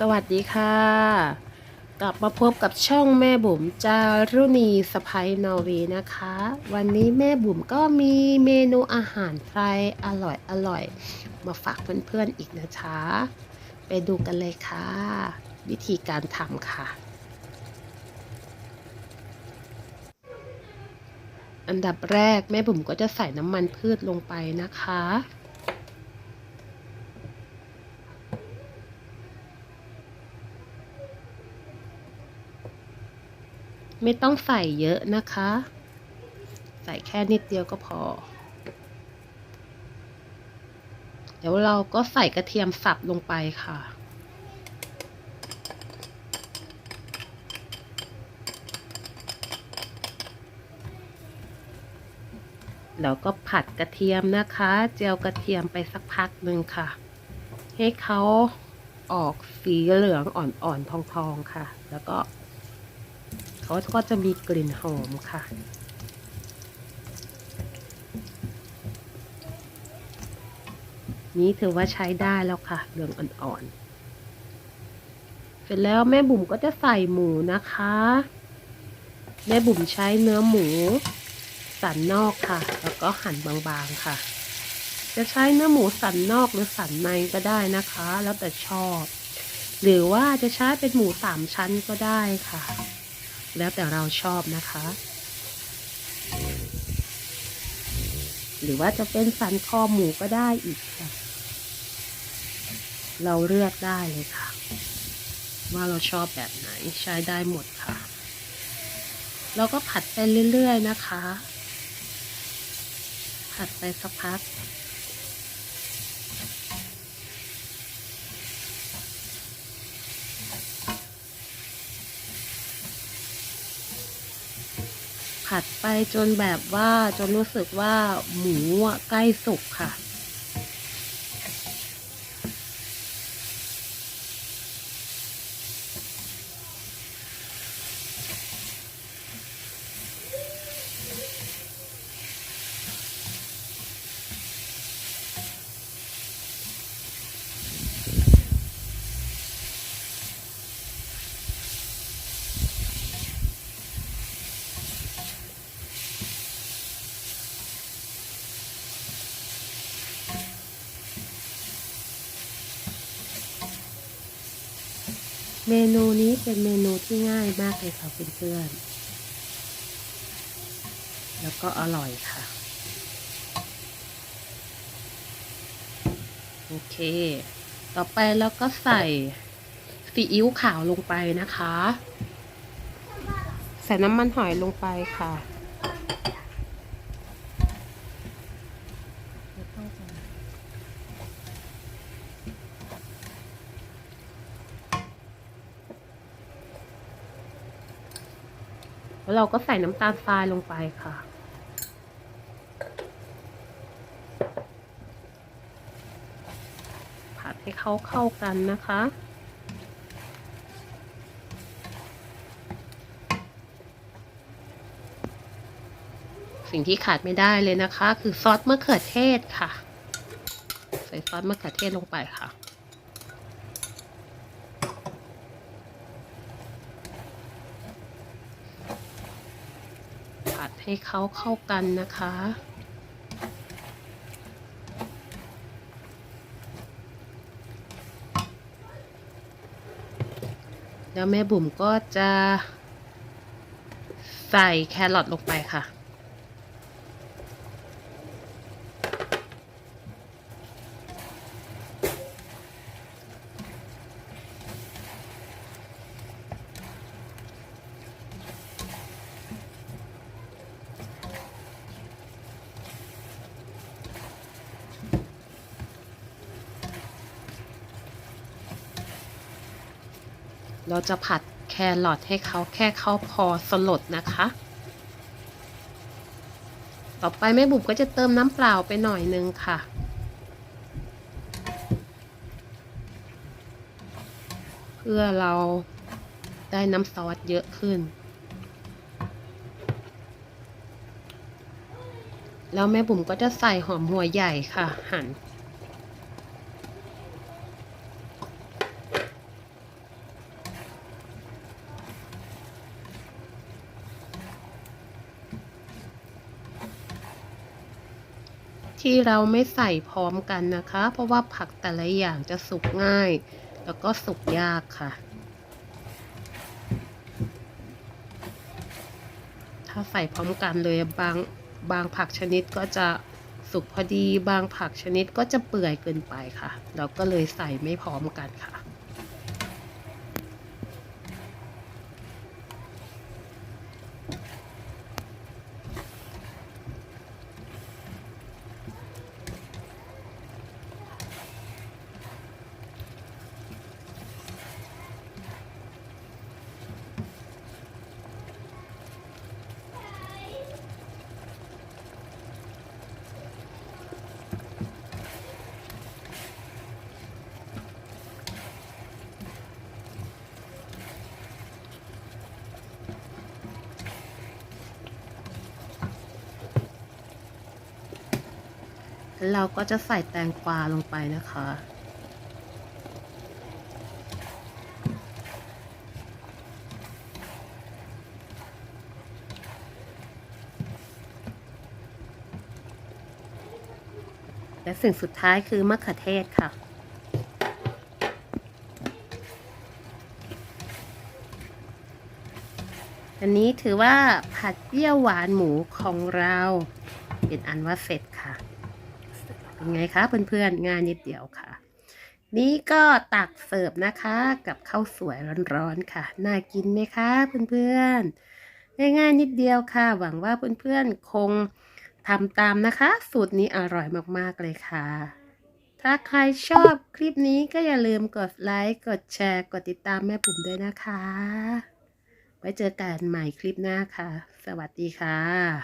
สวัสดีค่ะ กลับมาพบกับช่องแม่บุ๋มจารุณีสไปนอร์เวย์นะคะ วันนี้แม่บุ๋มก็มีเมนูอาหารไทยอร่อยอร่อย มาฝากเพื่อนๆอีกนะคะไปดูกันเลยค่ะ วิธีการทำค่ะ อันดับแรกแม่บุ๋มก็จะใส่น้ำมันพืชลงไปนะคะ ไม่ต้องใส่เยอะนะคะ ใส่แค่นิดเดียวก็พอ เดี๋ยวเราก็ใส่กระเทียมสับลงไปค่ะแล้วก็ผัดกระเทียมนะคะ เจียวกระเทียมไปสักพักหนึ่งค่ะ ให้เขาออกสีเหลืองอ่อนๆทองๆค่ะ แล้วก็ เขาก็จะมีกลิ่นหอมค่ะ นี้ถือว่าใช้ได้แล้วค่ะเหลืองอ่อนๆ เสร็จแล้วแม่บุ๋มก็จะใส่หมูนะคะ แม่บุ๋มใช้เนื้อหมู สันนอกค่ะ แล้วก็หั่นบางๆค่ะ จะใช้เนื้อหมูสันนอกหรือสันในก็ได้นะคะ แล้วแต่ชอบ หรือว่าจะใช้เป็นหมูสามชั้นก็ได้ค่ะ แล้วแต่เราชอบนะคะ หรือว่าจะเป็นสันคอหมูก็ได้อีกค่ะ เราเลือกได้เลยค่ะ ว่าเราชอบแบบไหนใช้ได้หมดค่ะ เราก็ผัดไปเรื่อยๆนะคะ ผัดไปสักพัก ผัดไปจนแบบว่าจนรู้สึกว่าหมูอะใกล้สุกค่ะ เมนูนี้เป็นเมนูที่ง่ายมากเลยค่ะเพื่อนๆ แล้วก็อร่อยค่ะ โอเค ต่อไปแล้วก็ใส่ซีอิ๊วขาวลงไปนะคะ ใส่น้ำมันหอยลงไปค่ะ แล้วเราก็ใส่น้ำตาลทรายลงไปค่ะ ผัดให้เขาเข้ากันนะคะสิ่งที่ขาดไม่ได้เลยนะคะ คือซอสมะเขือเทศค่ะ ใส่ซอสมะเขือเทศลงไปค่ะ ให้เขาเข้ากันนะคะ แล้วแม่บุ๋มก็จะใส่แครอทลงไปค่ะ เราจะผัดแครอทให้เขาแค่เขาพอสลดนะคะ ต่อไปแม่บุ๋มก็จะเติมน้ำเปล่าไปหน่อยนึงค่ะเพื่อเราได้น้ำซอสเยอะขึ้น แล้วแม่บุ๋มก็จะใส่หอมหัวใหญ่ค่ะ หั่น แล้วแม่บุ๋มก็จะใส่หอมหัวใหญ่ค่ะ หั่น แล้วก็ใส่พริกไทยค่ะ แล้วก็ตามด้วยพริกป่นค่ะ แล้วก็ตามด้วยน้ำตาลทรายค่ะ แล้วก็ผัดให้เขาเข้ากันนะคะ แล้วก็ ที่เราไม่ใส่พร้อมกันนะคะ เพราะว่าผักแต่ละอย่างจะสุกง่าย แล้วก็สุกยากค่ะ ถ้าใส่พร้อมกันเลยบางบางผักชนิดก็จะสุกพอดีบางผักชนิดก็จะเปื่อยเกินไปค่ะ เราก็เลยใส่ไม่พร้อมกันค่ะ เราก็จะใส่แตงกวาลงไปนะคะ และสิ่งสุดท้ายคือมะเขือเทศค่ะอันนี้ถือว่าผัดเปรี้ยวหวานหมูของเรา เป็นอันว่าเสร็จค่ะ เป็นไงคะเพื่อนๆงานนิดเดียวค่ะ นี่ก็ตักเสิร์ฟนะคะกับข้าวสวยร้อนๆค่ะ น่ากินไหมคะเพื่อนๆ ง่ายๆนิดเดียวค่ะ หวังว่าเพื่อนๆ คงทำตามนะคะ สูตรนี้อร่อยมากๆเลยค่ะ ถ้าใครชอบคลิปนี้ก็อย่าลืมกดไลค์ กดแชร์ กดติดตามแม่ปุ่มด้วยนะคะ ไว้เจอกันใหม่คลิปหน้าค่ะ สวัสดีค่ะ